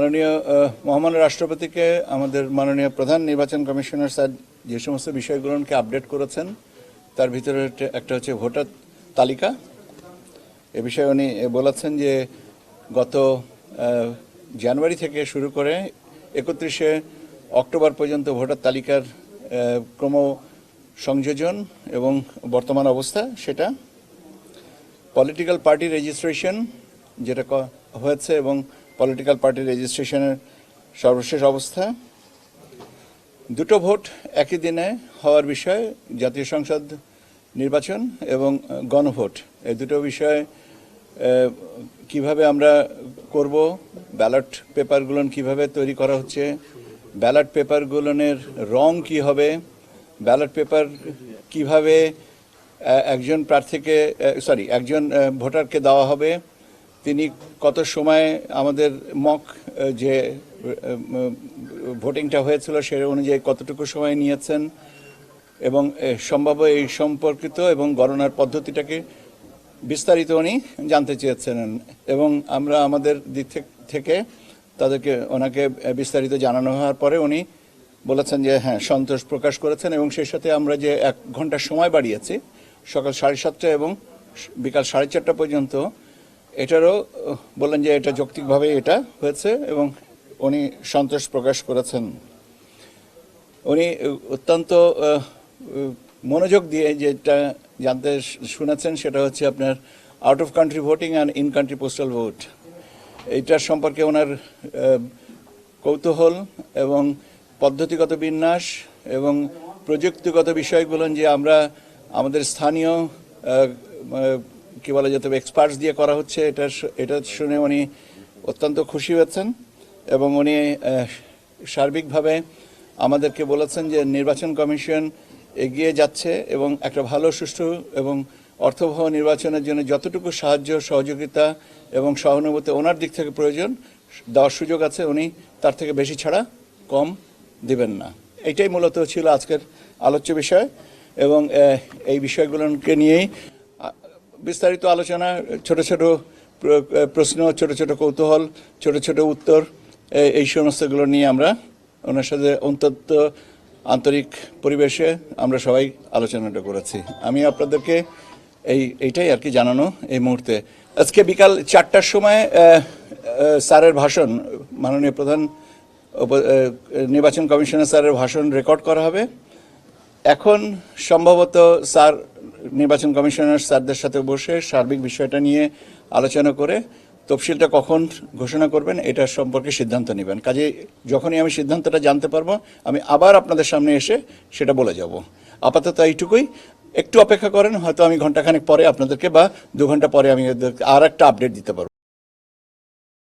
মাননীয় মহামান্য রাষ্ট্রপতিকে, আমাদের মাননীয় প্রধান নির্বাচন কমিশনার স্যার যে সমস্ত বিষয়গুলোকে আপডেট করেছেন, তার ভিতরে একটা- হচ্ছে ভোটার তালিকা। এ বিষয়ে উনি বলেছেন যে গত জানুয়ারি থেকে শুরু করে একত্রিশে অক্টোবর পর্যন্ত ভোটার তালিকার ক্রম সংযোজন এবং বর্তমান অবস্থা সেটা। পলিটিক্যাল পার্টি রেজিস্ট্রেশন যেটা হয়েছে এবং পলিটিক্যাল পার্টি রেজিস্ট্রেশনের সর্বশেষ অবস্থা। দুটো ভোট একই দিনে হওয়ার বিষয়ে জাতীয় সংসদ নির্বাচন এবং গণভোট। এই দুটো বিষয়ে কীভাবে আমরা করব, ব্যালট পেপারগুলো কীভাবে তৈরি করা হচ্ছে, ব্যালট পেপারগুলোনের রং কি হবে, ব্যালট পেপার কীভাবে একজন প্রার্থীকে সরি একজন ভোটারকে দেওয়া হবে তিনি কত সময় আমাদের মক যে ভোটিংটা হয়েছিল সে অনুযায়ী কতটুকু সময় নিয়েছেন এবং সম্ভাব্য এই সম্পর্কিত এবং গণনার পদ্ধতিটাকে বিস্তারিত উনি জানতে চেয়েছেন। এবং আমরা আমাদের দিক থেক- থেকে তাদেরকে, ওনাকে বিস্তারিত জানানো হওয়ার পরে উনি বলেছেন যে হ্যাঁ সন্তোষ প্রকাশ করেছেন এবং সেই সাথে আমরা যে এক ঘণ্টা সময় বাড়িয়েছি, সকাল সাড়ে সাতটা এবং বিকাল সাড়ে চারটা পর্যন্ত এটারও বললেন যে এটা যৌক্তিকভাবে এটা হয়েছে এবং উনি সন্তোষ প্রকাশ করেছেন। উনি অত্যন্ত মনোযোগ দিয়ে যেটা জানতে শুনেছেন সেটা হচ্ছে আপনার out of country voting and in country postal vote এইটার সম্পর্কে ওনার কৌতূহল এবং পদ্ধতিগত বিন্যাস এবং প্রযুক্তিগত বিষয়গুলো যে আমরা, আমাদের স্থানীয় কি বলা যেতে হবে এক্সপার্টস দিয়ে করা হচ্ছে, এটা এটা শুনে উনি অত্যন্ত খুশি হয়েছেন এবং উনি সার্বিকভাবে আমাদেরকে বলেছেন যে নির্বাচন কমিশন এগিয়ে যাচ্ছে এবং একটা ভালো, সুষ্ঠু এবং অর্থবহ নির্বাচনের জন্য যতটুকু সাহায্য, সহযোগিতা এবং সহানুভূতি ওনার দিক থেকে প্রয়োজন, দেওয়ার সুযোগ আছে, উনি তার থেকে বেশি ছাড়া কম দিবেন না। এটাই মূলত ছিল আজকের আলোচ্য বিষয় এবং এই বিষয়গুলোকে নিয়েই বিস্তারিত আলোচনা, ছোট ছোট প্রশ্ন, ছোট ছোট কৌতূহল, ছোট ছোট উত্তর এই সমস্তগুলো নিয়ে আমরা ওনার সাথে অন্তত আন্তরিক পরিবেশে আমরা সবাই আলোচনাটা করেছি। আমি আপনাদেরকে এই, এইটাই আর কি জানানো এই মুহূর্তে। আজকে বিকাল চারটার সময় স্যারের ভাষণ, মাননীয় প্রধান নির্বাচন কমিশনার স্যারের ভাষণ রেকর্ড করা হবে। এখন সম্ভবত স্যার নির্বাচন কমিশনার স্যারদের সাথে বসে সার্বিক বিষয়টা নিয়ে আলোচনা করে তফসিলটা কখন ঘোষণা করবেন, এটা সম্পর্কে সিদ্ধান্ত নেবেন। কাজে যখনই আমি সিদ্ধান্তটা জানতে পারব, আমি আবার আপনাদের সামনে এসে সেটা বলে যাব। আপাতত এইটুকুই। একটু অপেক্ষা করেন, হয়তো আমি ঘন্টাখানেক পরে আপনাদেরকে বা দু ঘণ্টা পরে আমি আর একটা আপডেট দিতে পারব।